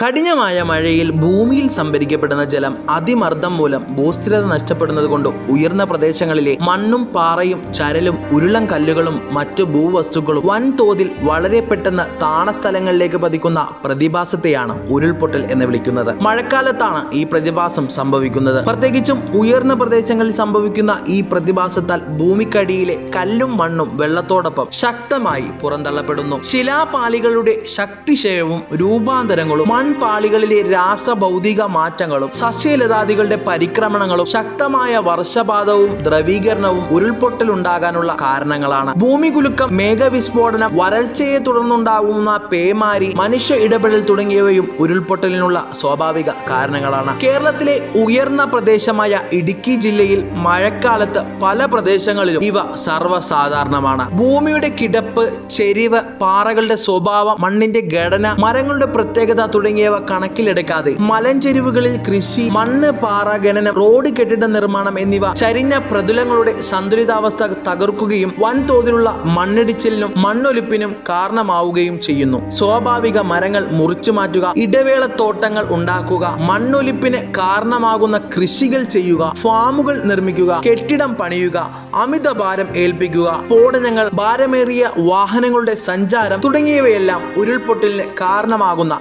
കഠിനമായ മഴയിൽ ഭൂമിയിൽ സംഭരിക്കപ്പെടുന്ന ജലം അതിമർദ്ദം മൂലം ഭൂസ്ഥിരത നഷ്ടപ്പെടുന്നത് കൊണ്ട് ഉയർന്ന പ്രദേശങ്ങളിലെ മണ്ണും പാറയും ചരലും ഉരുളം കല്ലുകളും മറ്റു ഭൂവസ്തുക്കളും വൻതോതിൽ വളരെ പെട്ടെന്ന് താണസ്ഥലങ്ങളിലേക്ക് പതിക്കുന്ന പ്രതിഭാസത്തെയാണ് ഉരുൾപൊട്ടൽ എന്ന് വിളിക്കുന്നത്. മഴക്കാലത്താണ് ഈ പ്രതിഭാസം സംഭവിക്കുന്നത്. പ്രത്യേകിച്ചും ഉയർന്ന പ്രദേശങ്ങളിൽ സംഭവിക്കുന്ന ഈ പ്രതിഭാസത്താൽ ഭൂമിക്കടിയിലെ കല്ലും മണ്ണും വെള്ളത്തോടൊപ്പം ശക്തമായി പുറന്തള്ളപ്പെടുന്നു. ശിലാപാലികളുടെ ശക്തിക്ഷയവും രൂപാന്തരങ്ങളും മൺപാളികളിലെ രാസഭൗതിക മാറ്റങ്ങളും സസ്യലതാദികളുടെ പരിക്രമണങ്ങളും ശക്തമായ വർഷപാതവും ദ്രവീകരണവും ഉരുൾപൊട്ടലുണ്ടാകാനുള്ള കാരണങ്ങളാണ്. ഭൂമികുലുക്കം മേഘവിസ്ഫോടനം വരൾച്ചയെ തുടർന്നുണ്ടാകുന്ന പേമാരി മനുഷ്യ ഇടപെടൽ തുടങ്ങിയവയും ഉരുൾപൊട്ടലിനുള്ള സ്വാഭാവിക കാരണങ്ങളാണ്. കേരളത്തിലെ ഉയർന്ന പ്രദേശമായ ഇടുക്കി ജില്ലയിൽ മഴക്കാലത്ത് പല പ്രദേശങ്ങളിലും ഇവ സർവസാധാരണമാണ്. ഭൂമിയുടെ കിടപ്പ് ചെരിവ് പാറകളുടെ സ്വഭാവം മണ്ണിന്റെ ഘടന മരങ്ങളുടെ പ്രത്യേകത തുടങ്ങിയവ കണക്കിലെടുക്കാതെ മലഞ്ചെരിവുകളിൽ കൃഷി മണ്ണ് പാറ ഖനനം റോഡ് കെട്ടിട നിർമ്മാണം എന്നിവ ചരിഞ്ഞ പ്രതുലങ്ങളുടെ സന്തുലിതാവസ്ഥ തകർക്കുകയും വൻതോതിലുള്ള മണ്ണിടിച്ചിലിനും മണ്ണൊലിപ്പിനും കാരണമാവുകയും ചെയ്യുന്നു. സ്വാഭാവിക മരങ്ങൾ മുറിച്ചു മാറ്റുക ഇടവേള തോട്ടങ്ങൾ ഉണ്ടാക്കുക മണ്ണൊലിപ്പിന് കാരണമാകുന്ന കൃഷികൾ ചെയ്യുക ഫാമുകൾ നിർമ്മിക്കുക കെട്ടിടം പണിയുക അമിത ഭാരം ഏൽപ്പിക്കുക സ്ഫോടനങ്ങൾ ഭാരമേറിയ വാഹനങ്ങളുടെ സഞ്ചാരം തുടങ്ങിയവയെല്ലാം ഉരുൾപൊട്ടലിന് കാരണമാകുന്ന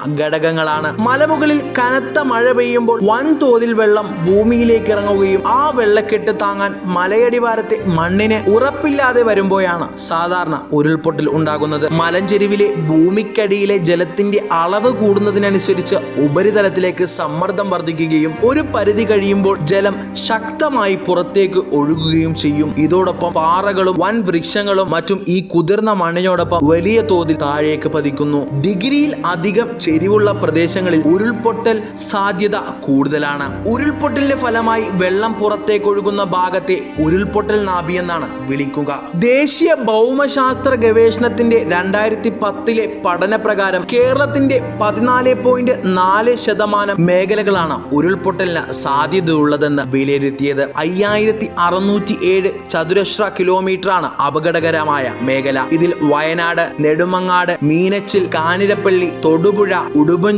ഘടകങ്ങളാണ് മലമുകളിൽ കനത്ത മഴ പെയ്യുമ്പോൾ വൻതോതിൽ വെള്ളം ഭൂമിയിലേക്ക് ഇറങ്ങുകയും ആ വെള്ളക്കെട്ട് താങ്ങാൻ മലയടിവാരത്തെ മണ്ണിന് ഉറപ്പില്ലാതെ വരുമ്പോഴാണ് സാധാരണ ഉരുൾപൊട്ടൽ ഉണ്ടാകുന്നത്. മലഞ്ചെരിവിലെ ഭൂമിക്കടിയിലെ ജലത്തിന്റെ അളവ് കൂടുന്നതിനനുസരിച്ച് ഉപരിതലത്തിലേക്ക് സമ്മർദ്ദം വർദ്ധിക്കുകയും ഒരു പരിധി കഴിയുമ്പോൾ ജലം ശക്തമായി പുറത്തേക്ക് ഒഴുകുകയും ചെയ്യും. ഇതോടൊപ്പം പാറകളും വൻ വൃക്ഷങ്ങളും മറ്റും ഈ കുതിർന്ന മണ്ണിനോടൊപ്പം വലിയ തോതിൽ താഴേക്ക് പതിക്കുന്നു. ഡിഗ്രിയിൽ അധികം ചെരിവുള്ള പ്രദേശങ്ങളിൽ ഉരുൾപൊട്ടൽ സാധ്യത കൂടുതലാണ്. ഉരുൾപൊട്ടലിന്റെ ഫലമായി വെള്ളം പുറത്തേക്ക് ഒഴുകുന്ന ഭാഗത്തെ ഉരുൾപൊട്ടൽ നാഭി എന്നാണ് വിളിക്കുക. ദേശീയ ഭൗമശാസ്ത്ര ഗവേഷണത്തിന്റെ രണ്ടായിരത്തി പത്തിലെ പഠനപ്രകാരം കേരളത്തിന്റെ പതിനാല് പോയിന്റ് നാല് ശതമാനം മേഖലകളാണ് ഉരുൾപൊട്ടലിന് സാധ്യതയുള്ളതെന്ന് വിലയിരുത്തിയത്. അയ്യായിരത്തി അറുന്നൂറ്റി ഏഴ് ചതുരശ്ര കിലോമീറ്റർ ആണ് അപകടകരമായ മേഖല. ഇതിൽ വയനാട് നെടുമങ്ങാട് മീനച്ചിൽ കാനിരപ്പള്ളി തൊടുപുഴ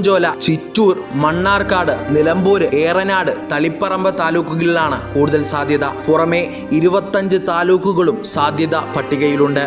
ഉടുമ്പൻചോല ചിറ്റൂർ മണ്ണാർക്കാട് നിലമ്പൂർ ഏറനാട് തളിപ്പറമ്പ് താലൂക്കുകളിലാണ് കൂടുതൽ സാധ്യത. പുറമെ ഇരുപത്തഞ്ച് താലൂക്കുകളും സാധ്യത പട്ടികയിലുണ്ട്.